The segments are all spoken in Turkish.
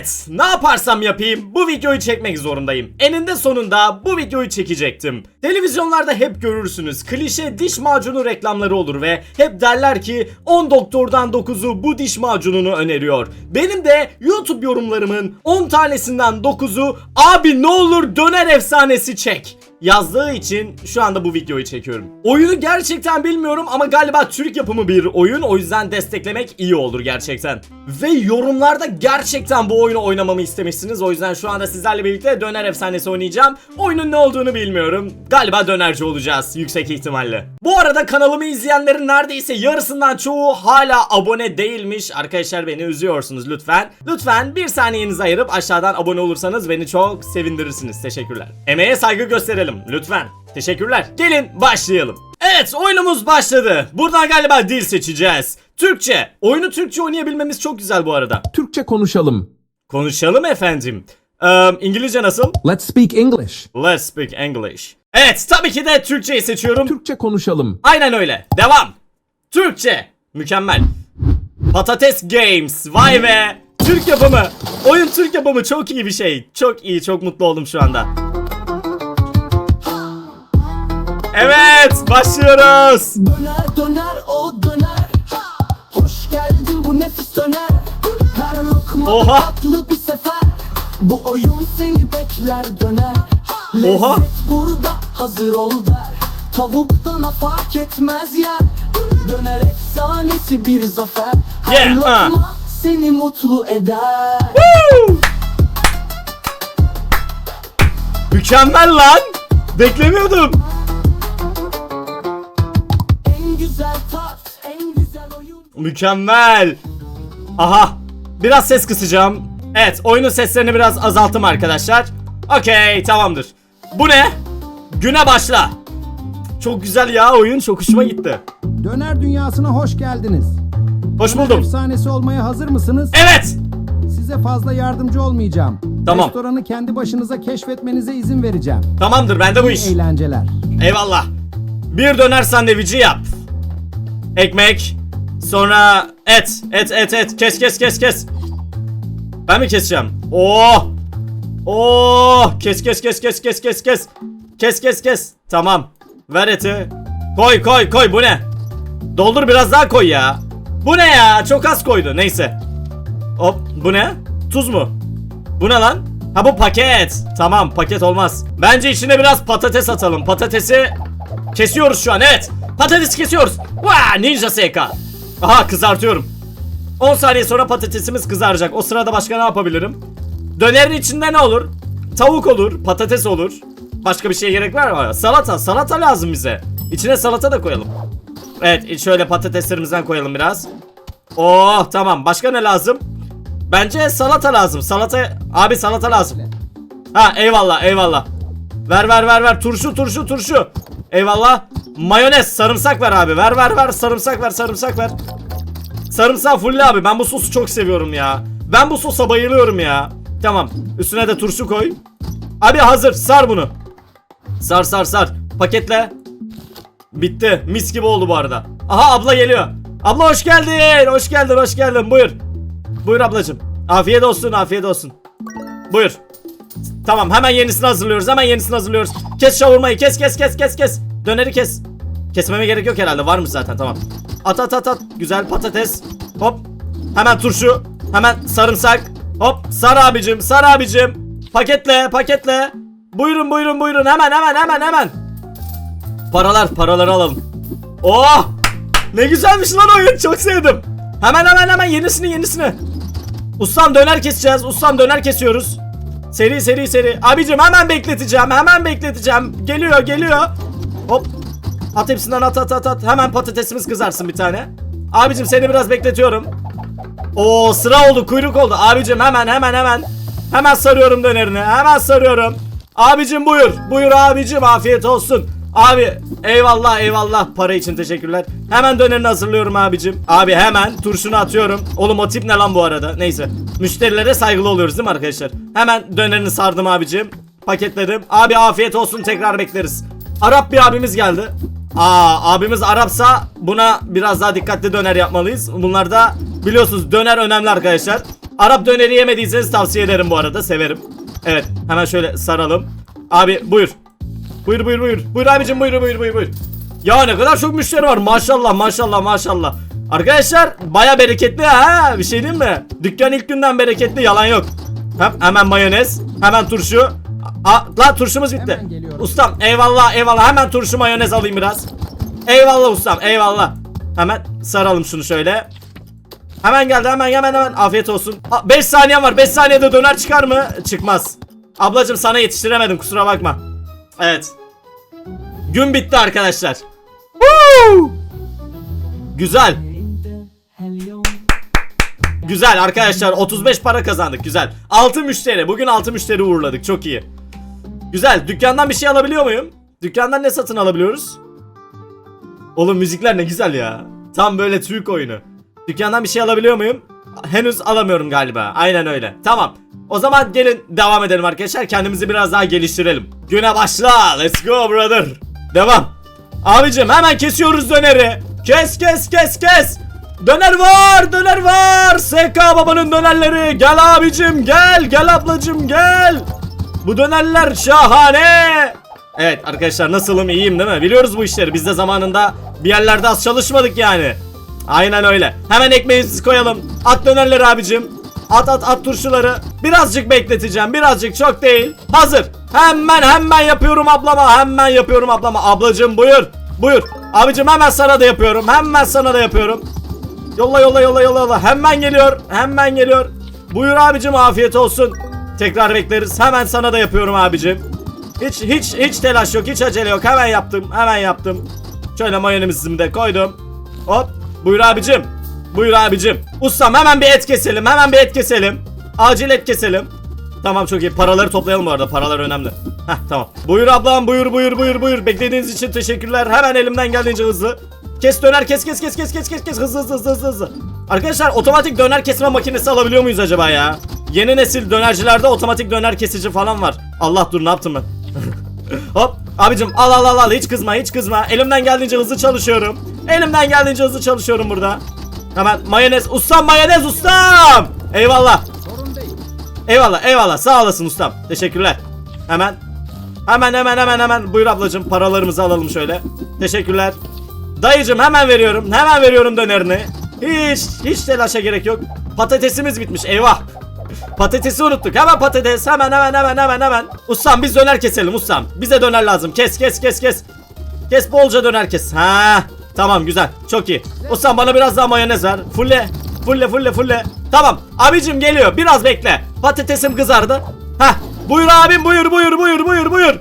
Evet, ne yaparsam yapayım bu videoyu çekmek zorundayım. Eninde sonunda bu videoyu çekecektim. Televizyonlarda hep görürsünüz klişe diş macunu reklamları olur ve hep derler ki 10 doktordan 9'u bu diş macununu öneriyor. Benim de YouTube yorumlarımın 10 tanesinden 9'u abi ne olur döner efsanesi çek yazdığı için şu anda bu videoyu çekiyorum. Oyunu gerçekten bilmiyorum ama galiba Türk yapımı bir oyun o yüzden desteklemek iyi olur gerçekten. Ve yorumlarda gerçekten bu oyunu oynamamı istemişsiniz o yüzden şu anda sizlerle birlikte Döner Efsanesi oynayacağım. Oyunun ne olduğunu bilmiyorum. Galiba dönerci olacağız yüksek ihtimalle. Bu arada kanalımı izleyenlerin neredeyse yarısından çoğu hala abone değilmiş. Arkadaşlar beni üzüyorsunuz lütfen. Lütfen bir saniyenizi ayırıp aşağıdan abone olursanız beni çok sevindirirsiniz. Teşekkürler. Emeğe saygı gösterelim lütfen. Teşekkürler. Gelin başlayalım. Evet oyunumuz başladı. Buradan galiba dil seçeceğiz. Türkçe. Oyunu Türkçe oynayabilmemiz çok güzel bu arada. Türkçe konuşalım. Konuşalım efendim. Ee, İngilizce nasıl? Let's speak English. Let's speak English. Evet tabii ki de Türkçeyi seçiyorum. Türkçe konuşalım. Aynen öyle. Devam. Türkçe. Mükemmel. Patates Games. Vay be. Türk yapımı. Oyun Türk yapımı çok iyi bir şey. Çok iyi. Çok mutlu oldum şu anda. Evet. Başlıyoruz. Döner döner o döner Hoş geldin bu nefis döner Her lokma Oha. tatlı bir sefer Bu oyun seni bekler döner Oha. Lezzet burada hazır ol der Tavuktan fark etmez yer Döner efsanesi bir zafer Her Yeah, uh. lokma seni mutlu eder Woo! Mükemmel lan. Beklemiyordum. Mükemmel. Aha. Biraz ses kısacağım. Evet oyunun seslerini biraz azalttım arkadaşlar. Okey tamamdır. Bu ne? Güne başla. Çok güzel ya oyun çok hoşuma gitti. Döner dünyasına hoş geldiniz. Hoş Döner buldum. efsanesi olmaya hazır mısınız? Evet. Size fazla yardımcı olmayacağım. Tamam. Restoranı kendi başınıza keşfetmenize izin vereceğim. Tamamdır bende bu iş. Eğlenceler. Eyvallah. Bir döner sandviçi yap. Ekmek. Sonra et. Et et et. Kes kes kes kes. Ben mi keseceğim? Oh. Oh. Kes kes kes kes kes kes kes. Kes kes kes. Tamam. Ver eti. Koy koy koy bu ne? Doldur biraz daha koy ya. Bu ne ya? Çok az koydu. Neyse. Hop bu ne? Tuz mu? Bu ne lan? Ha bu paket. Tamam paket olmaz. Bence içine biraz patates atalım. Patatesi kesiyoruz şu an evet. Patates kesiyoruz. Vaa ninja SK. Aha kızartıyorum. 10 saniye sonra patatesimiz kızaracak. O sırada başka ne yapabilirim? Dönerin içinde ne olur? Tavuk olur, patates olur. Başka bir şeye gerek var mı? Salata, salata lazım bize. İçine salata da koyalım. Evet, şöyle patateslerimizden koyalım biraz. Oh, tamam. Başka ne lazım? Bence salata lazım. Salata abi salata lazım. Ha eyvallah eyvallah. Ver ver ver ver turşu turşu turşu. Eyvallah. Mayonez sarımsak ver abi. Ver ver ver sarımsak ver sarımsak ver. Sarımsak full abi. Ben bu sosu çok seviyorum ya. Ben bu sosa bayılıyorum ya. Tamam. Üstüne de turşu koy. Abi hazır. Sar bunu. Sar sar sar. Paketle. Bitti. Mis gibi oldu bu arada. Aha abla geliyor. Abla hoş geldin. Hoş geldin hoş geldin. Buyur. Buyur ablacım. Afiyet olsun, afiyet olsun. Buyur. Tamam, hemen yenisini hazırlıyoruz. Hemen yenisini hazırlıyoruz. Kes şavurmayı, kes kes kes kes kes. Döneri kes. Kesmeme gerek yok herhalde. Var mı zaten? Tamam. At at at at. Güzel patates. Hop. Hemen turşu. Hemen sarımsak. Hop. Sar abicim, sar abicim. Paketle, paketle. Buyurun, buyurun, buyurun. Hemen hemen hemen hemen. Paralar, paraları alalım. Oh! Ne güzelmiş lan oyun. Çok sevdim. Hemen hemen hemen yenisini yenisini. Ustam döner keseceğiz. Ustam döner kesiyoruz. Seri seri seri. Abicim hemen bekleteceğim. Hemen bekleteceğim. Geliyor geliyor. Hop. At hepsinden at at at at. Hemen patatesimiz kızarsın bir tane. Abicim seni biraz bekletiyorum. Oo sıra oldu kuyruk oldu. Abicim hemen hemen hemen. Hemen sarıyorum dönerini. Hemen sarıyorum. Abicim buyur. Buyur abicim afiyet olsun. Abi eyvallah eyvallah para için teşekkürler. Hemen dönerini hazırlıyorum abicim. Abi hemen turşunu atıyorum. Oğlum o tip ne lan bu arada? Neyse. Müşterilere saygılı oluyoruz değil mi arkadaşlar? Hemen dönerini sardım abicim. Paketledim. Abi afiyet olsun tekrar bekleriz. Arap bir abimiz geldi. Aa abimiz Arapsa buna biraz daha dikkatli döner yapmalıyız. Bunlar da biliyorsunuz döner önemli arkadaşlar. Arap döneri yemediyseniz tavsiye ederim bu arada. Severim. Evet hemen şöyle saralım. Abi buyur. Buyur buyur buyur. Buyur abicim buyur buyur buyur buyur. Ya ne kadar çok müşteri var. Maşallah maşallah maşallah. Arkadaşlar baya bereketli ha. Bir şey diyeyim mi? Dükkan ilk günden bereketli yalan yok. Hem, hemen mayonez. Hemen turşu. A, la turşumuz bitti. Ustam eyvallah eyvallah. Hemen turşu mayonez alayım biraz. Eyvallah ustam eyvallah. Hemen saralım şunu şöyle. Hemen geldi hemen hemen hemen afiyet olsun. 5 saniyen var 5 saniyede döner çıkar mı? Çıkmaz. Ablacım sana yetiştiremedim kusura bakma. Evet. Gün bitti arkadaşlar. Woo! Güzel. Güzel arkadaşlar 35 para kazandık güzel. 6 müşteri bugün 6 müşteri uğurladık çok iyi. Güzel dükkandan bir şey alabiliyor muyum? Dükkandan ne satın alabiliyoruz? Oğlum müzikler ne güzel ya. Tam böyle Türk oyunu. Dükkandan bir şey alabiliyor muyum? Henüz alamıyorum galiba. Aynen öyle. Tamam. O zaman gelin devam edelim arkadaşlar. Kendimizi biraz daha geliştirelim. Güne başla. Let's go brother. Devam. Abicim hemen kesiyoruz döneri. Kes kes kes kes. Döner var döner var. SK babanın dönerleri. Gel abicim gel gel ablacım gel. Bu dönerler şahane. Evet arkadaşlar nasılım iyiyim değil mi? Biliyoruz bu işleri. Biz de zamanında bir yerlerde az çalışmadık yani. Aynen öyle. Hemen ekmeğimizi koyalım. At dönerleri abicim. At at at turşuları. Birazcık bekleteceğim. Birazcık çok değil. Hazır. Hemen hemen yapıyorum ablama. Hemen yapıyorum ablama. Ablacım buyur. Buyur. Abicim hemen sana da yapıyorum. Hemen sana da yapıyorum. Yolla yolla yolla yolla yolla. Hemen geliyor. Hemen geliyor. Buyur abicim afiyet olsun. Tekrar bekleriz. Hemen sana da yapıyorum abicim. Hiç hiç hiç telaş yok. Hiç acele yok. Hemen yaptım. Hemen yaptım. Şöyle mayonezimi de koydum. Hop. Buyur abicim. Buyur abicim. Ustam hemen bir et keselim. Hemen bir et keselim. Acil et keselim. Tamam çok iyi. Paraları toplayalım bu arada. Paralar önemli. Heh tamam. Buyur ablam buyur buyur buyur buyur. Beklediğiniz için teşekkürler. Hemen elimden geldiğince hızlı. Kes döner kes kes kes kes kes kes kes hızlı hızlı hızlı hızlı. Arkadaşlar otomatik döner kesme makinesi alabiliyor muyuz acaba ya? Yeni nesil dönercilerde otomatik döner kesici falan var. Allah dur ne yaptım ben? Hop abicim al al al al hiç kızma hiç kızma. Elimden geldiğince hızlı çalışıyorum. Elimden geldiğince hızlı çalışıyorum burada. Hemen mayonez ustam mayonez ustam. Eyvallah. Eyvallah eyvallah sağ olasın ustam. Teşekkürler. Hemen. Hemen hemen hemen hemen. Buyur ablacığım paralarımızı alalım şöyle. Teşekkürler. Dayıcım hemen veriyorum. Hemen veriyorum dönerini. Hiç hiç telaşa gerek yok. Patatesimiz bitmiş eyvah. Patatesi unuttuk. Hemen patates. Hemen hemen hemen hemen hemen. Ustam biz döner keselim ustam. Bize döner lazım. Kes kes kes kes. Kes bolca döner kes. Ha. Tamam güzel. Çok iyi. Ustam bana biraz daha mayonez ver. Fulle. Fulle fulle fulle. Tamam. Abicim geliyor. Biraz bekle. Patatesim kızardı. Heh. Buyur abim buyur buyur buyur buyur buyur.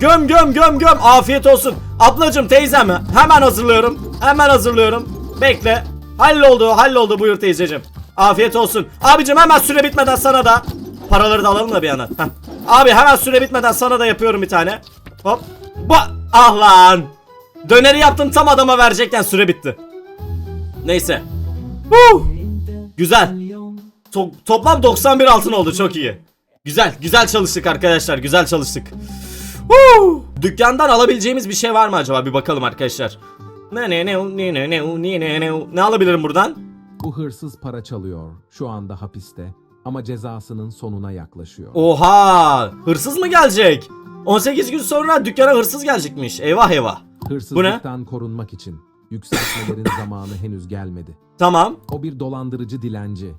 Göm göm göm göm. Afiyet olsun. Ablacım teyzem hemen hazırlıyorum. Hemen hazırlıyorum. Bekle. Halloldu halloldu buyur teyzeciğim. Afiyet olsun. Abicim hemen süre bitmeden sana da. Paraları da alalım da bir yandan. Heh. Abi hemen süre bitmeden sana da yapıyorum bir tane. Hop. Ba ah lan. Döneri yaptım tam adama verecekken süre bitti. Neyse. Huh. Güzel. To- toplam 91 altın oldu çok iyi. Güzel güzel çalıştık arkadaşlar güzel çalıştık. Huh. Dükkandan alabileceğimiz bir şey var mı acaba bir bakalım arkadaşlar. Ne ne ne ne ne ne ne ne ne ne alabilirim buradan? Bu hırsız para çalıyor. Şu anda hapiste. Ama cezasının sonuna yaklaşıyor. Oha hırsız mı gelecek? 18 gün sonra dükkana hırsız gelecekmiş. Eyvah eyvah. Hırsızlıktan korunmak için yükseltmelerin zamanı henüz gelmedi. Tamam. O bir dolandırıcı dilenci.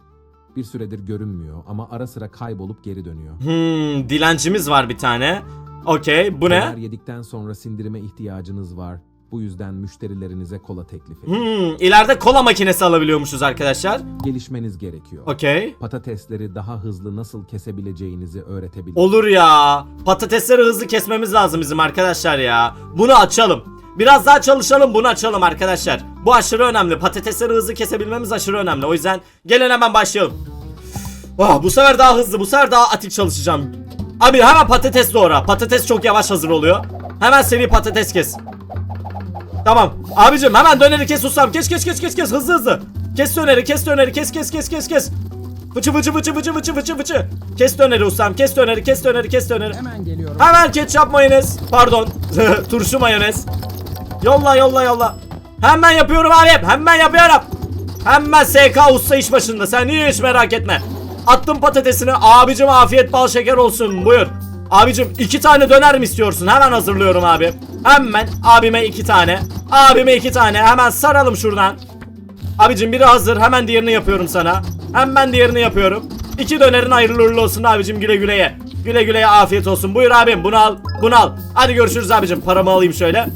Bir süredir görünmüyor ama ara sıra kaybolup geri dönüyor. Hmm, dilencimiz var bir tane. Okey bu ne? yedikten sonra sindirime ihtiyacınız var. Bu yüzden müşterilerinize kola teklif edin. Hmm, ileride kola makinesi alabiliyormuşuz arkadaşlar. Gelişmeniz gerekiyor. Okey. Patatesleri daha hızlı nasıl kesebileceğinizi öğretebilirim. Olur ya. Patatesleri hızlı kesmemiz lazım bizim arkadaşlar ya. Bunu açalım. Biraz daha çalışalım bunu açalım arkadaşlar. Bu aşırı önemli. Patatesleri hızlı kesebilmemiz aşırı önemli. O yüzden gelin hemen başlayalım. Ah, bu sefer daha hızlı. Bu sefer daha atik çalışacağım. Abi hemen patates doğra. Patates çok yavaş hazır oluyor. Hemen seri patates kes. Tamam. Abicim hemen döneri kes ustam. Kes kes kes kes kes hızlı hızlı. Kes döneri kes döneri kes kes kes kes kes. Fıçı fıçı fıçı fıçı fıçı fıçı fıçı. Kes döneri ustam. Kes döneri kes döneri kes döneri. Hemen geliyorum. Hemen ketçap mayonez. Pardon. Turşu mayonez. Yolla yolla yolla. Hemen yapıyorum abi. Hemen yapıyorum. Hemen SK usta iş başında. Sen hiç merak etme. Attım patatesini. Abicim afiyet bal şeker olsun. Buyur. Abicim iki tane döner mi istiyorsun? Hemen hazırlıyorum abi. Hemen abime iki tane. Abime iki tane. Hemen saralım şuradan. Abicim biri hazır. Hemen diğerini yapıyorum sana. Hemen diğerini yapıyorum. İki dönerin hayırlı uğurlu olsun abicim güle güle ye. Güle güle ye afiyet olsun. Buyur abim bunu al. Bunu al. Hadi görüşürüz abicim. Paramı alayım şöyle.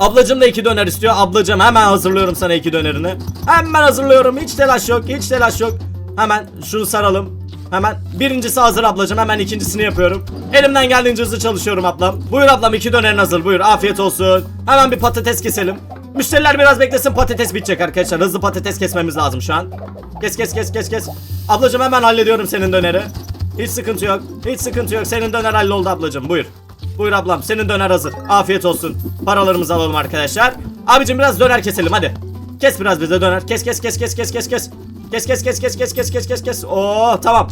Ablacım da iki döner istiyor. Ablacım hemen hazırlıyorum sana iki dönerini. Hemen hazırlıyorum. Hiç telaş yok. Hiç telaş yok. Hemen şunu saralım. Hemen birincisi hazır ablacım. Hemen ikincisini yapıyorum. Elimden geldiğince hızlı çalışıyorum ablam. Buyur ablam iki dönerin hazır. Buyur afiyet olsun. Hemen bir patates keselim. Müşteriler biraz beklesin patates bitecek arkadaşlar. Hızlı patates kesmemiz lazım şu an. Kes kes kes kes kes. Ablacım hemen hallediyorum senin döneri. Hiç sıkıntı yok. Hiç sıkıntı yok. Senin döner halloldu ablacım. Buyur. Buyur ablam senin döner hazır. Afiyet olsun. Paralarımızı alalım arkadaşlar. Abicim biraz döner keselim hadi. Kes biraz bize döner. Kes kes kes kes kes kes kes. Kes kes kes kes kes kes kes kes kes. Oo tamam.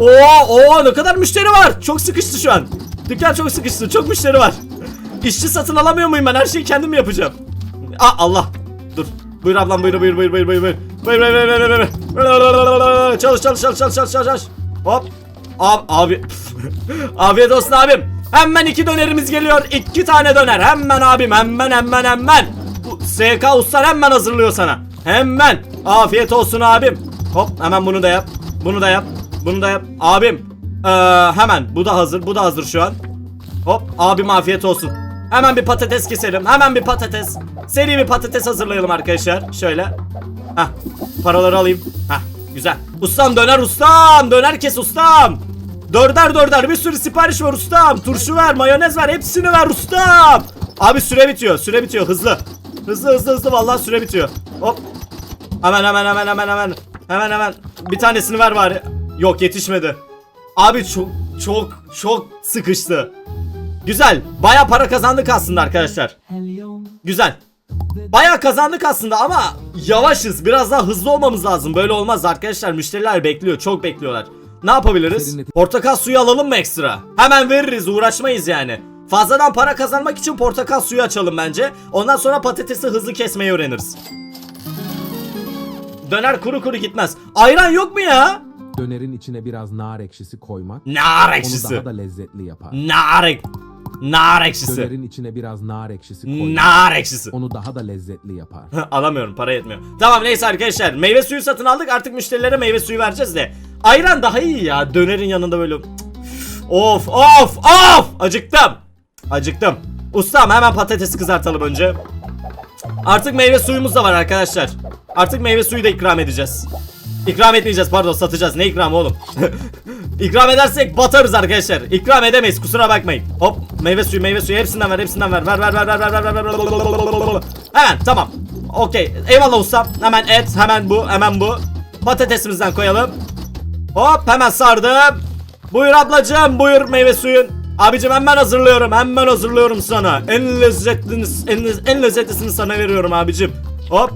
Oo oo ne kadar müşteri var. Çok sıkıştı şu an. Dükkan çok sıkıştı. Çok müşteri var. İşçi satın alamıyor muyum ben? Her şeyi kendim mi yapacağım? Aa Allah. Dur. Buyur ablam buyur buyur buyur buyur buyur buyur. Buyur buyur buyur buyur buyur. Çalış çalış çalış çalış çalış çalış. Hop. Abi abi. Afiyet olsun abim. Hemen iki dönerimiz geliyor. İki tane döner. Hemen abim hemen hemen hemen. Bu SK Usta hemen hazırlıyor sana. Hemen. Afiyet olsun abim. Hop hemen bunu da yap. Bunu da yap. Bunu da yap. Abim. Ee, hemen bu da hazır. Bu da hazır şu an. Hop abim afiyet olsun. Hemen bir patates keselim. Hemen bir patates. Seri bir patates hazırlayalım arkadaşlar. Şöyle. Hah. Paraları alayım. Hah. Güzel. Ustam döner ustam. Döner kes ustam. Dörder dörder bir sürü sipariş var ustam. Turşu ver, mayonez ver. Hepsini ver ustam. Abi süre bitiyor. Süre bitiyor. Hızlı. Hızlı hızlı hızlı vallahi süre bitiyor. Hop. Hemen hemen hemen hemen hemen. Hemen hemen. Bir tanesini ver bari. Yok yetişmedi. Abi çok çok çok sıkıştı. Güzel. Baya para kazandık aslında arkadaşlar. Güzel. Baya kazandık aslında ama yavaşız. Biraz daha hızlı olmamız lazım. Böyle olmaz arkadaşlar. Müşteriler bekliyor. Çok bekliyorlar. Ne yapabiliriz? Portakal suyu alalım mı ekstra? Hemen veririz. Uğraşmayız yani. Fazladan para kazanmak için portakal suyu açalım bence. Ondan sonra patatesi hızlı kesmeyi öğreniriz. Döner kuru kuru gitmez. Ayran yok mu ya? Dönerin içine biraz nar ekşisi koymak Nar onu ekşisi. daha da lezzetli yapar. Nar ek... Nar ekşisi. Dönerin içine biraz nar ekşisi koymak Nar ekşisi. onu daha da lezzetli yapar. Alamıyorum para yetmiyor. Tamam neyse arkadaşlar meyve suyu satın aldık artık müşterilere meyve suyu vereceğiz de. Ayran daha iyi ya dönerin yanında böyle. Of of of acıktım. Acıktım. Ustam hemen patatesi kızartalım önce. Artık meyve suyumuz da var arkadaşlar. Artık meyve suyu da ikram edeceğiz. İkram etmeyeceğiz pardon satacağız. Ne ikramı oğlum? ikram edersek batarız arkadaşlar. İkram edemeyiz kusura bakmayın. Hop meyve suyu meyve suyu hepsinden ver hepsinden ver. Ver ver ver ver ver ver ver ver Hemen tamam. Okey eyvallah ustam. Hemen et hemen bu hemen bu. Patatesimizden koyalım. Hop hemen sardım. Buyur ablacığım buyur meyve suyun. Abicim hemen hazırlıyorum hemen hazırlıyorum sana. En lezzetlisini en, en lezzetlisini sana veriyorum abicim. Hop.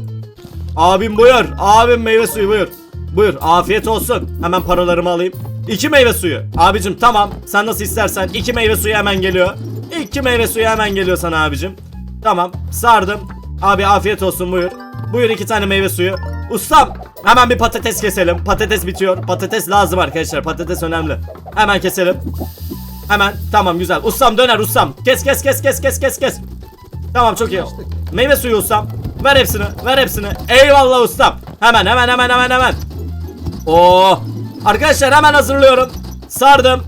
Abim buyur. Abim meyve suyu buyur. Buyur afiyet olsun. Hemen paralarımı alayım. İki meyve suyu. Abicim tamam. Sen nasıl istersen. iki meyve suyu hemen geliyor. İki meyve suyu hemen geliyor sana abicim. Tamam sardım. Abi afiyet olsun buyur. Buyur iki tane meyve suyu. Ustam hemen bir patates keselim. Patates bitiyor. Patates lazım arkadaşlar. Patates önemli. Hemen keselim. Hemen tamam güzel. Ustam döner ustam. Kes kes kes kes kes kes kes. Tamam çok iyi. Meyve suyu ustam. Ver hepsini. Ver hepsini. Eyvallah ustam. Hemen hemen hemen hemen hemen. Oo. Arkadaşlar hemen hazırlıyorum. Sardım.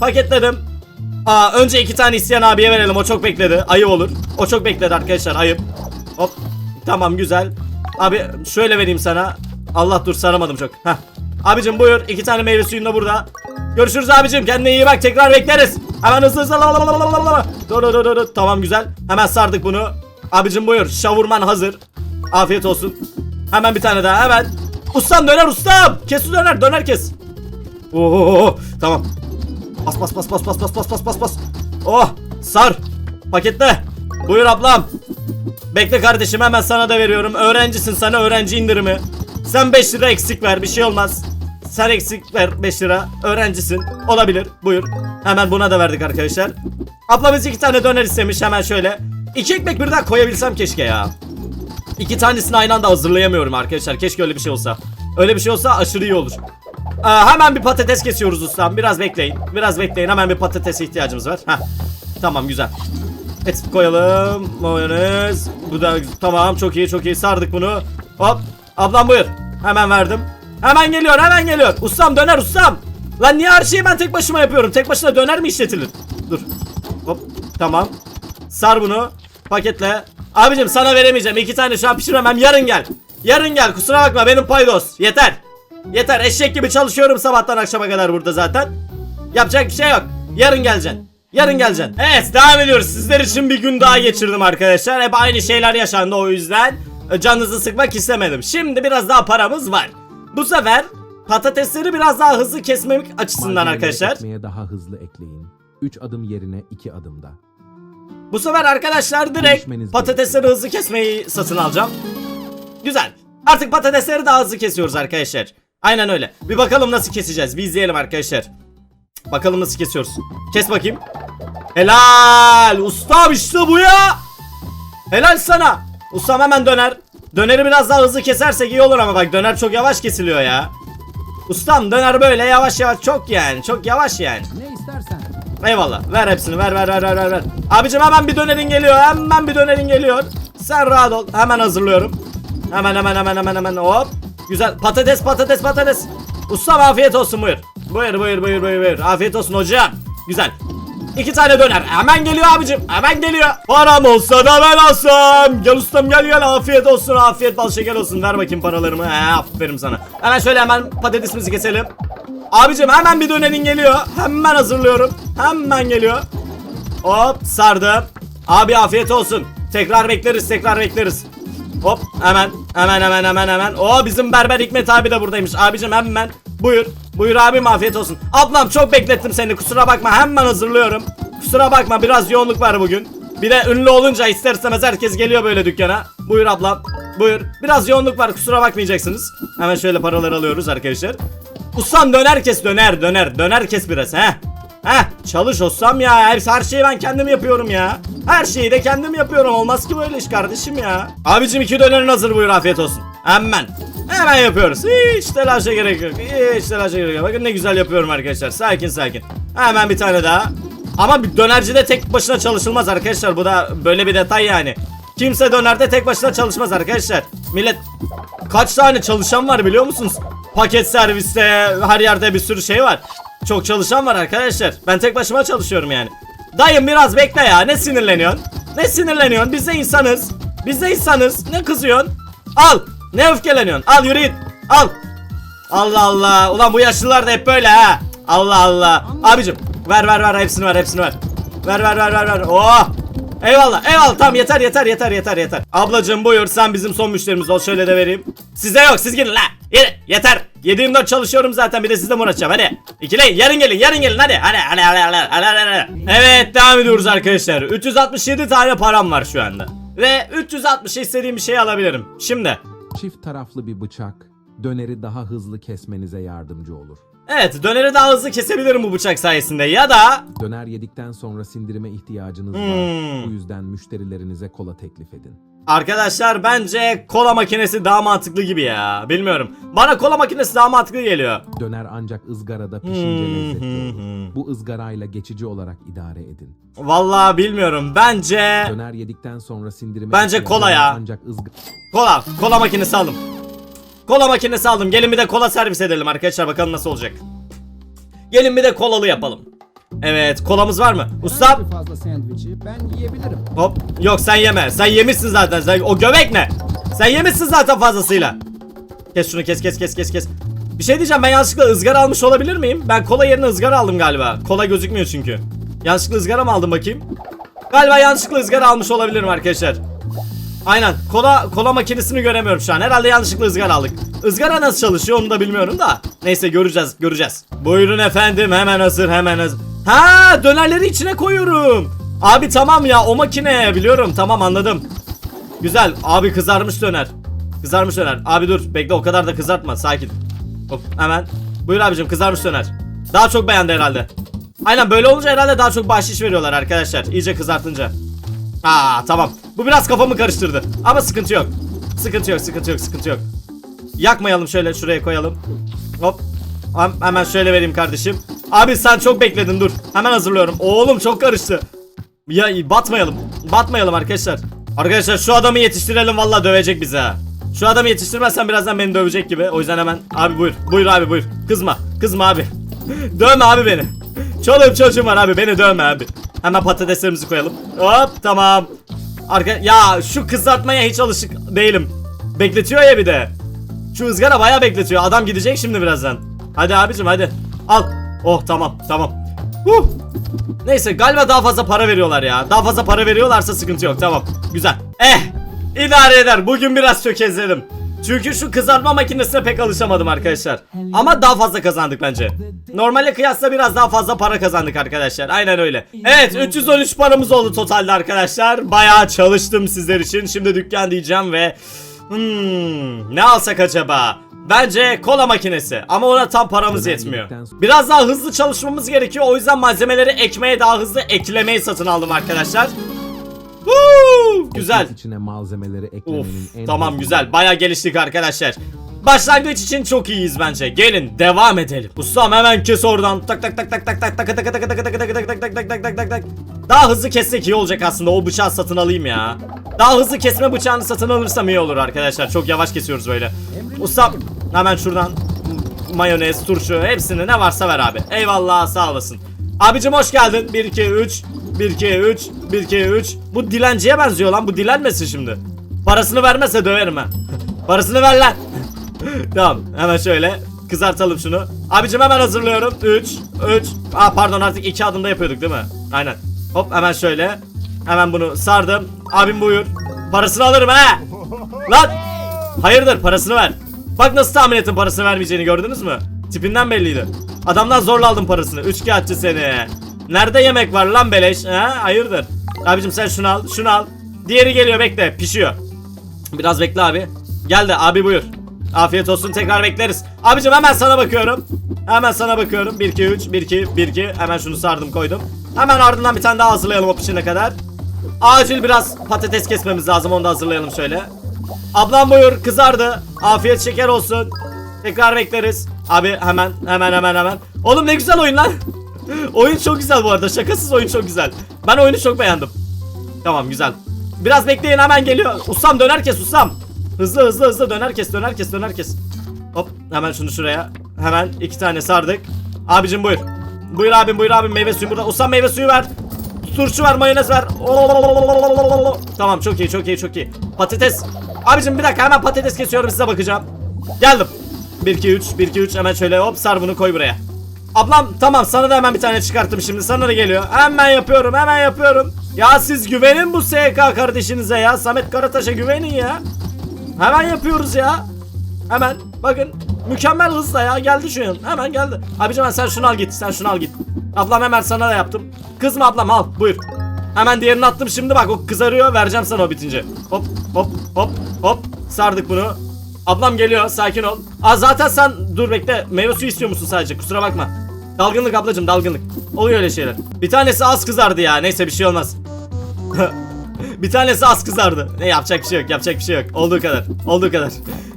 Paketledim. Aa, önce iki tane isteyen abiye verelim. O çok bekledi. Ayıp olur. O çok bekledi arkadaşlar. Ayıp. Hop. Tamam güzel. Abi şöyle vereyim sana. Allah dur saramadım çok. Heh. Abicim buyur. iki tane meyve suyun da burada. Görüşürüz abicim. Kendine iyi bak. Tekrar bekleriz. Hemen hızlı hızlı. Dur dur dur dur. Tamam güzel. Hemen sardık bunu. Abicim buyur. Şavurman hazır. Afiyet olsun. Hemen bir tane daha. Hemen. Ustam döner ustam. Kes döner. Döner kes. Oo tamam. Bas bas bas bas bas bas bas bas bas bas. Oh sar. Paketle. Buyur ablam. Bekle kardeşim hemen sana da veriyorum. Öğrencisin sana öğrenci indirimi. Sen 5 lira eksik ver bir şey olmaz. Sen eksik ver 5 lira. Öğrencisin. Olabilir. Buyur. Hemen buna da verdik arkadaşlar. Ablamız iki tane döner istemiş hemen şöyle. İki ekmek birden koyabilsem keşke ya. İki tanesini aynı anda hazırlayamıyorum arkadaşlar. Keşke öyle bir şey olsa. Öyle bir şey olsa aşırı iyi olur. Ee, hemen bir patates kesiyoruz ustam. Biraz bekleyin. Biraz bekleyin. Hemen bir patatese ihtiyacımız var. Heh. Tamam güzel. Et koyalım. Mayonez. Bu da tamam çok iyi çok iyi. Sardık bunu. Hop. Ablam buyur. Hemen verdim. Hemen geliyor hemen geliyor. Ustam döner ustam. Lan niye her şeyi ben tek başıma yapıyorum? Tek başına döner mi işletilir? Dur. Hop. Tamam. Sar bunu. Paketle. Abicim sana veremeyeceğim. İki tane şu an pişiremem. Yarın gel. Yarın gel. Kusura bakma benim paydos. Yeter. Yeter. Eşek gibi çalışıyorum sabahtan akşama kadar burada zaten. Yapacak bir şey yok. Yarın geleceksin. Yarın geleceksin. Evet devam ediyoruz. Sizler için bir gün daha geçirdim arkadaşlar. Hep aynı şeyler yaşandı o yüzden canınızı sıkmak istemedim. Şimdi biraz daha paramız var. Bu sefer patatesleri biraz daha hızlı kesmemek açısından Malzemeleri arkadaşlar. ekmeğe daha hızlı ekleyin. 3 adım yerine 2 adımda. Bu sefer arkadaşlar direkt Gelişmeniz patatesleri hızlı kesmeyi satın alacağım. Güzel. Artık patatesleri daha hızlı kesiyoruz arkadaşlar. Aynen öyle. Bir bakalım nasıl keseceğiz. Bir izleyelim arkadaşlar. Bakalım nasıl kesiyoruz. Kes bakayım. Helal. Ustam işte bu ya. Helal sana. Ustam hemen döner. Döneri biraz daha hızlı kesersek iyi olur ama bak döner çok yavaş kesiliyor ya. Ustam döner böyle yavaş yavaş çok yani. Çok yavaş yani. Ne istersen. Eyvallah. Ver hepsini. Ver ver ver ver ver. Abicim hemen bir dönerin geliyor. Hemen bir dönerin geliyor. Sen rahat ol. Hemen hazırlıyorum. Hemen hemen hemen hemen hemen. Hop. Güzel. Patates patates patates. Ustam afiyet olsun buyur. Buyur buyur buyur buyur buyur. Afiyet olsun hocam. Güzel. İki tane döner. Hemen geliyor abicim. Hemen geliyor. Param olsa da ben alsam. Gel ustam gel gel. Afiyet olsun. Afiyet bal şeker olsun. Ver bakayım paralarımı. He, aferin sana. Hemen şöyle hemen patatesimizi keselim. Abicim hemen bir dönerin geliyor. Hemen hazırlıyorum. Hemen geliyor. Hop sardım. Abi afiyet olsun. Tekrar bekleriz tekrar bekleriz. Hop hemen hemen hemen hemen hemen. O bizim berber Hikmet abi de buradaymış. Abicim hemen buyur. Buyur abim afiyet olsun. Ablam çok beklettim seni kusura bakma hemen hazırlıyorum. Kusura bakma biraz yoğunluk var bugün. Bir de ünlü olunca ister istemez herkes geliyor böyle dükkana. Buyur ablam. Buyur. Biraz yoğunluk var kusura bakmayacaksınız. Hemen şöyle paraları alıyoruz arkadaşlar. Ustam döner kes döner döner döner kes biraz he. Heh çalış olsam ya her, her şeyi ben kendim yapıyorum ya. Her şeyi de kendim yapıyorum olmaz ki böyle iş kardeşim ya. Abicim iki dönerin hazır buyur afiyet olsun. Hemen. Hemen yapıyoruz. Hiç telaşa gerek yok. Hiç telaşa gerek yok. Bakın ne güzel yapıyorum arkadaşlar. Sakin sakin. Hemen bir tane daha. Ama bir dönercide tek başına çalışılmaz arkadaşlar. Bu da böyle bir detay yani. Kimse dönerde tek başına çalışmaz arkadaşlar. Millet kaç tane çalışan var biliyor musunuz? Paket serviste her yerde bir sürü şey var. Çok çalışan var arkadaşlar. Ben tek başıma çalışıyorum yani. Dayım biraz bekle ya. Ne sinirleniyorsun? Ne sinirleniyorsun? Biz de insanız. Biz de insanız. Ne kızıyorsun? Al. Ne öfkeleniyorsun? Al yürü git. Al. Allah Allah. Ulan bu yaşlılar da hep böyle ha. Allah Allah. Abicim ver ver ver hepsini ver hepsini ver. Ver ver ver ver ver. Oh. Eyvallah eyvallah tamam yeter yeter yeter yeter yeter. Ablacım buyur sen bizim son müşterimiz ol şöyle de vereyim. Size yok siz gidin la. Yürü yeter. 7-24 çalışıyorum zaten bir de sizle uğraşacağım hadi. İkileyin yarın gelin yarın gelin. Hadi hadi hadi hadi hadi hadi. hadi. Evet devam ediyoruz arkadaşlar. 367 tane param var şu anda. Ve 360 istediğim bir şey alabilirim. Şimdi. Çift taraflı bir bıçak döneri daha hızlı kesmenize yardımcı olur. Evet döneri daha hızlı kesebilirim bu bıçak sayesinde ya da Döner yedikten sonra sindirime ihtiyacınız Hmm. var. Bu yüzden müşterilerinize kola teklif edin. Arkadaşlar bence kola makinesi daha mantıklı gibi ya. Bilmiyorum. Bana kola makinesi daha mantıklı geliyor. Döner ancak ızgarada pişince Hmm, lezzetli hmm, olur. Bu ızgarayla geçici olarak idare edin. Vallahi bilmiyorum. Bence Döner yedikten sonra sindirime Bence kola ya. Ancak ızgara kola. Kola makinesi aldım. Kola makinesi aldım. Gelin bir de kola servis edelim arkadaşlar. Bakalım nasıl olacak. Gelin bir de kolalı yapalım. Evet kolamız var mı? Ustam. Bir fazla sandviçi ben yiyebilirim. Hop. Yok sen yeme. Sen yemişsin zaten. Sen, o göbek ne? Sen yemişsin zaten fazlasıyla. Kes şunu kes kes kes kes kes. Bir şey diyeceğim ben yanlışlıkla ızgara almış olabilir miyim? Ben kola yerine ızgara aldım galiba. Kola gözükmüyor çünkü. Yanlışlıkla ızgara mı aldım bakayım? Galiba yanlışlıkla ızgara almış olabilirim arkadaşlar. Aynen. Kola kola makinesini göremiyorum şu an. Herhalde yanlışlıkla ızgara aldık. Izgara nasıl çalışıyor onu da bilmiyorum da. Neyse göreceğiz göreceğiz. Buyurun efendim hemen hazır hemen hazır. Ha dönerleri içine koyuyorum. Abi tamam ya o makine biliyorum tamam anladım. Güzel abi kızarmış döner. Kızarmış döner. Abi dur bekle o kadar da kızartma sakin. Hop hemen. Buyur abicim kızarmış döner. Daha çok beğendi herhalde. Aynen böyle olunca herhalde daha çok bahşiş veriyorlar arkadaşlar. İyice kızartınca. Aa tamam. Bu biraz kafamı karıştırdı. Ama sıkıntı yok. Sıkıntı yok, sıkıntı yok, sıkıntı yok. Yakmayalım şöyle şuraya koyalım. Hop. Hem- hemen şöyle vereyim kardeşim. Abi sen çok bekledin dur. Hemen hazırlıyorum. Oğlum çok karıştı. Ya batmayalım. Batmayalım arkadaşlar. Arkadaşlar şu adamı yetiştirelim valla dövecek bizi ha. Şu adamı yetiştirmezsen birazdan beni dövecek gibi. O yüzden hemen abi buyur. Buyur abi buyur. Kızma. Kızma abi. dövme abi beni. Çoluğum çocuğum var abi beni dövme abi. Hemen patateslerimizi koyalım. Hop tamam. Arka ya şu kızartmaya hiç alışık değilim. Bekletiyor ya bir de. Şu ızgara bayağı bekletiyor. Adam gidecek şimdi birazdan. Hadi abicim hadi. Al. Oh tamam tamam. Huh. Neyse galiba daha fazla para veriyorlar ya. Daha fazla para veriyorlarsa sıkıntı yok. Tamam. Güzel. Eh. idare eder. Bugün biraz tökezledim. Çünkü şu kızartma makinesine pek alışamadım arkadaşlar. Ama daha fazla kazandık bence. Normale kıyasla biraz daha fazla para kazandık arkadaşlar. Aynen öyle. Evet 313 paramız oldu totalde arkadaşlar. Bayağı çalıştım sizler için. Şimdi dükkan diyeceğim ve... Hmm, ne alsak acaba? Bence kola makinesi ama ona tam paramız yetmiyor. Biraz daha hızlı çalışmamız gerekiyor. O yüzden malzemeleri ekmeğe daha hızlı eklemeyi satın aldım arkadaşlar. Woo! Güzel. İçine malzemeleri Of eklemenin en tamam güzel baya geliştik arkadaşlar. Başlangıç için çok iyiyiz bence. Gelin devam edelim. Ustam hemen kes oradan. Tak tak tak tak tak tak tak tak tak tak tak tak tak tak tak tak tak tak tak. Daha hızlı kessek iyi olacak aslında. O bıçağı satın alayım ya. Daha hızlı kesme bıçağını satın alırsam iyi olur arkadaşlar. Çok yavaş kesiyoruz böyle. Ustam hemen şuradan mayonez, turşu hepsini ne varsa ver abi. Eyvallah sağ olasın. Abicim hoş geldin. 1 2 3 1 2 3 1 2 3. Bu dilenciye benziyor lan. Bu dilenmesin şimdi. Parasını vermezse döverim ha. Parasını ver lan. tamam hemen şöyle kızartalım şunu. Abicim hemen hazırlıyorum. 3 3. Aa pardon artık 2 adımda yapıyorduk değil mi? Aynen. Hop hemen şöyle. Hemen bunu sardım. Abim buyur. Parasını alırım ha. Lan. Hayırdır parasını ver. Bak nasıl tahmin ettim parasını vermeyeceğini gördünüz mü? Tipinden belliydi. Adamdan zorla aldım parasını. Üç kağıtçı seni. Nerede yemek var lan beleş? Ha? Hayırdır? Abicim sen şunu al, şunu al. Diğeri geliyor bekle, pişiyor. Biraz bekle abi. Geldi abi buyur. Afiyet olsun tekrar bekleriz. Abicim hemen sana bakıyorum. Hemen sana bakıyorum. 1 2 3 1 2 1 2 hemen şunu sardım koydum. Hemen ardından bir tane daha hazırlayalım o pişene kadar. Acil biraz patates kesmemiz lazım onu da hazırlayalım şöyle. Ablam buyur kızardı. Afiyet şeker olsun. Tekrar bekleriz. Abi hemen hemen hemen hemen. Oğlum ne güzel oyun lan. oyun çok güzel bu arada. Şakasız oyun çok güzel. Ben oyunu çok beğendim. Tamam güzel. Biraz bekleyin hemen geliyor. Ustam döner kes ustam. Hızlı hızlı hızlı döner kes döner kes döner kes. Hop hemen şunu şuraya. Hemen iki tane sardık. Abicim buyur. Buyur abim buyur abim meyve suyu burada. Ustam meyve suyu ver. Turşu ver mayonez ver. Tamam çok iyi çok iyi çok iyi. Patates. Abicim bir dakika hemen patates kesiyorum size bakacağım. Geldim. 1 2 3 1 2 3 hemen şöyle hop sar bunu koy buraya. Ablam tamam sana da hemen bir tane çıkarttım şimdi sana da geliyor. Hemen yapıyorum hemen yapıyorum. Ya siz güvenin bu SK kardeşinize ya. Samet Karataş'a güvenin ya. Hemen yapıyoruz ya. Hemen bakın mükemmel hızla ya geldi şu an hemen geldi. Abicim ben sen şunu al git sen şunu al git. Ablam hemen sana da yaptım. Kızma ablam al buyur. Hemen diğerini attım şimdi bak o kızarıyor vereceğim sana o bitince. Hop hop hop hop sardık bunu. Ablam geliyor sakin ol. Aa zaten sen dur bekle meyve suyu istiyor musun sadece kusura bakma. Dalgınlık ablacım dalgınlık. Oluyor öyle şeyler. Bir tanesi az kızardı ya neyse bir şey olmaz. Bir tanesi az kızardı. Ne yapacak bir şey yok, yapacak bir şey yok. Olduğu kadar. Olduğu kadar.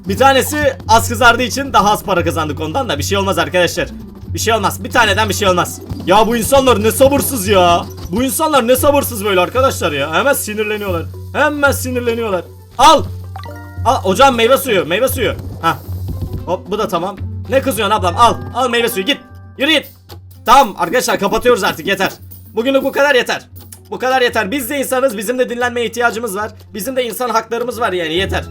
Bir tanesi az kızardığı için daha az para kazandık ondan da bir şey olmaz arkadaşlar. Bir şey olmaz. Bir taneden bir şey olmaz. Ya bu insanlar ne sabırsız ya. Bu insanlar ne sabırsız böyle arkadaşlar ya. Hemen sinirleniyorlar. Hemen sinirleniyorlar. Al. Al hocam meyve suyu, meyve suyu. Ha. Hop bu da tamam. Ne kızıyorsun ablam? Al. Al meyve suyu git. Yürü git. Tamam arkadaşlar kapatıyoruz artık yeter. Bugünlük bu kadar yeter. Bu kadar yeter. Biz de insanız. Bizim de dinlenmeye ihtiyacımız var. Bizim de insan haklarımız var yani yeter.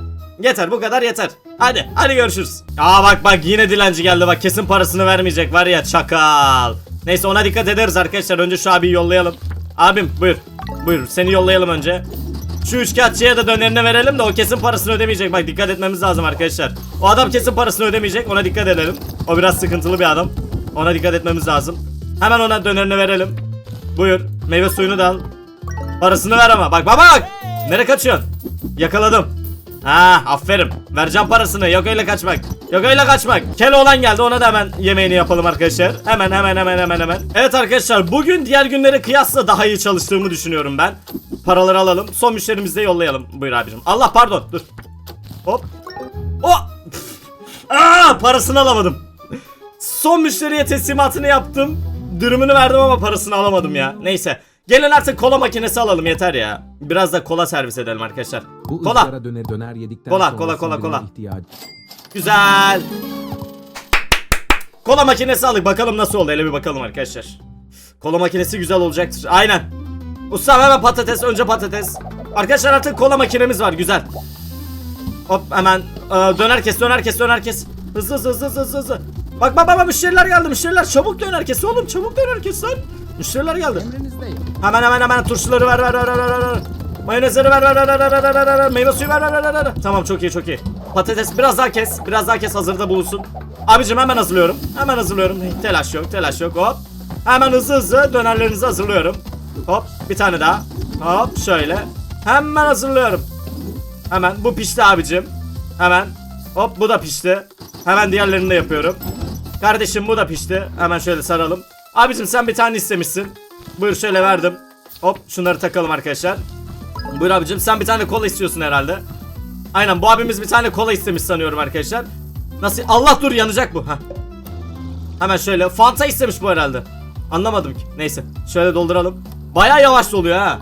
Yeter bu kadar yeter. Hadi hadi görüşürüz. Aa bak bak yine dilenci geldi bak kesin parasını vermeyecek var ya çakal. Neyse ona dikkat ederiz arkadaşlar. Önce şu abiyi yollayalım. Abim buyur. Buyur seni yollayalım önce. Şu üçkağıtçıya da dönerini verelim de o kesin parasını ödemeyecek. Bak dikkat etmemiz lazım arkadaşlar. O adam kesin parasını ödemeyecek. Ona dikkat edelim. O biraz sıkıntılı bir adam. Ona dikkat etmemiz lazım. Hemen ona dönerini verelim. Buyur. Meyve suyunu da al. Parasını ver ama. Bak baba bak. Nereye kaçıyorsun? Yakaladım. Ha aferin. Vereceğim parasını. Yok öyle kaçmak. Yok öyle kaçmak. Keloğlan geldi. Ona da hemen yemeğini yapalım arkadaşlar. Hemen hemen hemen hemen hemen. Evet arkadaşlar bugün diğer günlere kıyasla daha iyi çalıştığımı düşünüyorum ben. Paraları alalım. Son müşterimizi de yollayalım. Buyur abicim. Allah pardon. Dur. Hop. O. Aa parasını alamadım. Son müşteriye teslimatını yaptım. Dürümünü verdim ama parasını alamadım ya. Neyse. Gelin artık kola makinesi alalım yeter ya. Biraz da kola servis edelim arkadaşlar. Bu Kola. döner, döner yedikten Kola, sonra kola, kola, kola. ihtiyacı Güzel. Kola makinesi aldık. Bakalım nasıl oldu. Hele bir bakalım arkadaşlar. Kola makinesi güzel olacaktır. Aynen. Ustam hemen patates. Önce patates. Arkadaşlar artık kola makinemiz var. Güzel. Hop hemen e, döner kes döner kes döner kes. Hızlı hızlı hızlı hızlı hızlı. Bak bak bak müşteriler geldi müşteriler. Çabuk döner kes oğlum çabuk döner kes lan. Müşteriler geldi. Emrinizdeyim. Hemen hemen hemen turşuları ver ver ver ver ver ver. Mayonezleri ver ver ver ver ver ver ver ver ver. Meyve suyu ver ver ver ver ver. Tamam çok iyi çok iyi. Patates biraz daha kes. Biraz daha kes hazırda bulunsun. Abicim hemen hazırlıyorum. Hemen hazırlıyorum. Telaş yok telaş yok hop. Hemen hızlı hızlı dönerlerinizi hazırlıyorum. Hop bir tane daha. Hop şöyle. Hemen hazırlıyorum. Hemen bu pişti abicim. Hemen. Hop bu da pişti. Hemen diğerlerini de yapıyorum. Kardeşim bu da pişti. Hemen şöyle saralım. Abicim sen bir tane istemişsin. Buyur şöyle verdim. Hop şunları takalım arkadaşlar. Buyur abicim sen bir tane kola istiyorsun herhalde. Aynen bu abimiz bir tane kola istemiş sanıyorum arkadaşlar. Nasıl? Allah dur yanacak bu. Heh. Hemen şöyle. Fanta istemiş bu herhalde. Anlamadım ki. Neyse. Şöyle dolduralım. Baya yavaş doluyor ha.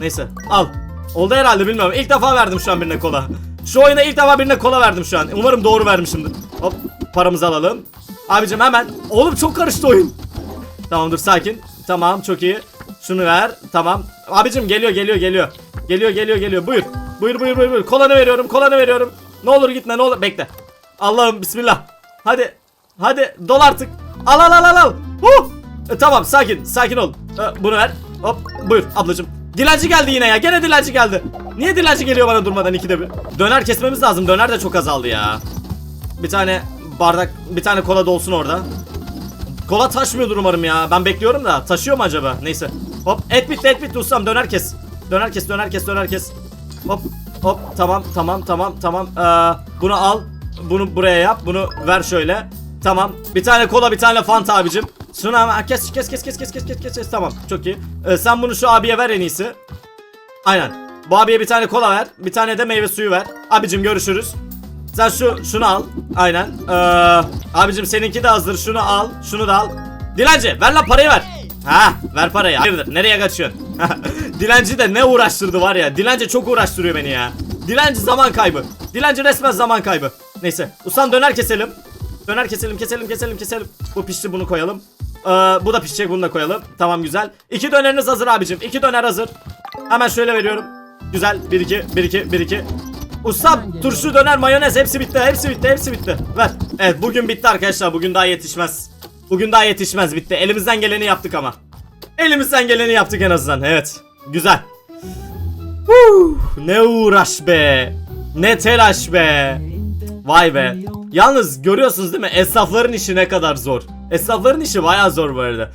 Neyse. Al. Oldu herhalde bilmiyorum. İlk defa verdim şu an birine kola. Şu oyuna ilk defa birine kola verdim şu an. Umarım doğru vermişimdir. Hop. Paramızı alalım. Abicim hemen. Oğlum çok karıştı oyun. Tamam dur sakin. Tamam çok iyi. Şunu ver. Tamam. Abicim geliyor geliyor geliyor. Geliyor geliyor geliyor. Buyur. Buyur buyur buyur. buyur. Kolanı veriyorum. Kolanı veriyorum. Ne olur gitme ne olur. Bekle. Allah'ım bismillah. Hadi. Hadi dol artık. Al al al al al. Huh. E, tamam sakin. Sakin ol. E, bunu ver. Hop. Buyur ablacım. Dilenci geldi yine ya. Gene dilenci geldi. Niye dilenci geliyor bana durmadan ikide bir? Döner kesmemiz lazım. Döner de çok azaldı ya. Bir tane bardak, bir tane kola dolsun orada. Kola taşmıyordur umarım ya. Ben bekliyorum da. Taşıyor mu acaba? Neyse. Hop et bitti et bitti ustam döner kes. Döner kes döner kes döner kes. Hop hop tamam tamam tamam tamam. Ee, bunu al. Bunu buraya yap. Bunu ver şöyle. Tamam. Bir tane kola bir tane fanta abicim. Şunu hemen kes kes kes kes kes kes kes kes kes. Tamam çok iyi. Ee, sen bunu şu abiye ver en iyisi. Aynen. Bu abiye bir tane kola ver. Bir tane de meyve suyu ver. Abicim görüşürüz. Sen şu şunu al. Aynen. Ee, abicim seninki de hazır. Şunu al. Şunu da al. Dilenci ver lan parayı ver. Ha ver parayı. Hayırdır nereye kaçıyorsun? Dilenci de ne uğraştırdı var ya. Dilenci çok uğraştırıyor beni ya. Dilenci zaman kaybı. Dilenci resmen zaman kaybı. Neyse. Ustam döner keselim. Döner keselim keselim keselim keselim. Bu pişti bunu koyalım. Ee, bu da pişecek bunu da koyalım. Tamam güzel. İki döneriniz hazır abicim. İki döner hazır. Hemen şöyle veriyorum. Güzel. 1 2 1 2 1 2. Ustam turşu döner mayonez hepsi bitti hepsi bitti hepsi bitti. Ver. Evet bugün bitti arkadaşlar bugün daha yetişmez. Bugün daha yetişmez bitti. Elimizden geleni yaptık ama. Elimizden geleni yaptık en azından evet. Güzel. Huh, Ne uğraş be. Ne telaş be. Vay be. Yalnız görüyorsunuz değil mi? Esnafların işi ne kadar zor. Esnafların işi baya zor bu arada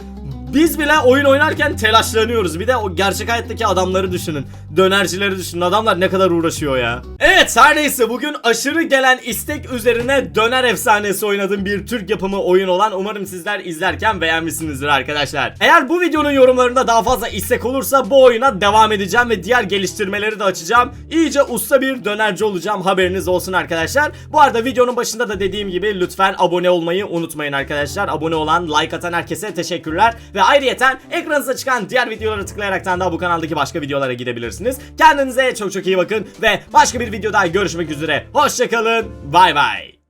biz bile oyun oynarken telaşlanıyoruz. Bir de o gerçek hayattaki adamları düşünün. Dönercileri düşünün. Adamlar ne kadar uğraşıyor ya. Evet her neyse bugün aşırı gelen istek üzerine döner efsanesi oynadığım bir Türk yapımı oyun olan umarım sizler izlerken beğenmişsinizdir arkadaşlar. Eğer bu videonun yorumlarında daha fazla istek olursa bu oyuna devam edeceğim ve diğer geliştirmeleri de açacağım. İyice usta bir dönerci olacağım haberiniz olsun arkadaşlar. Bu arada videonun başında da dediğim gibi lütfen abone olmayı unutmayın arkadaşlar. Abone olan, like atan herkese teşekkürler. Ve ayrıyeten ekranınıza çıkan diğer videoları tıklayaraktan da bu kanaldaki başka videolara gidebilirsiniz. Kendinize çok çok iyi bakın ve başka bir videoda görüşmek üzere. Hoşçakalın. Bay bay.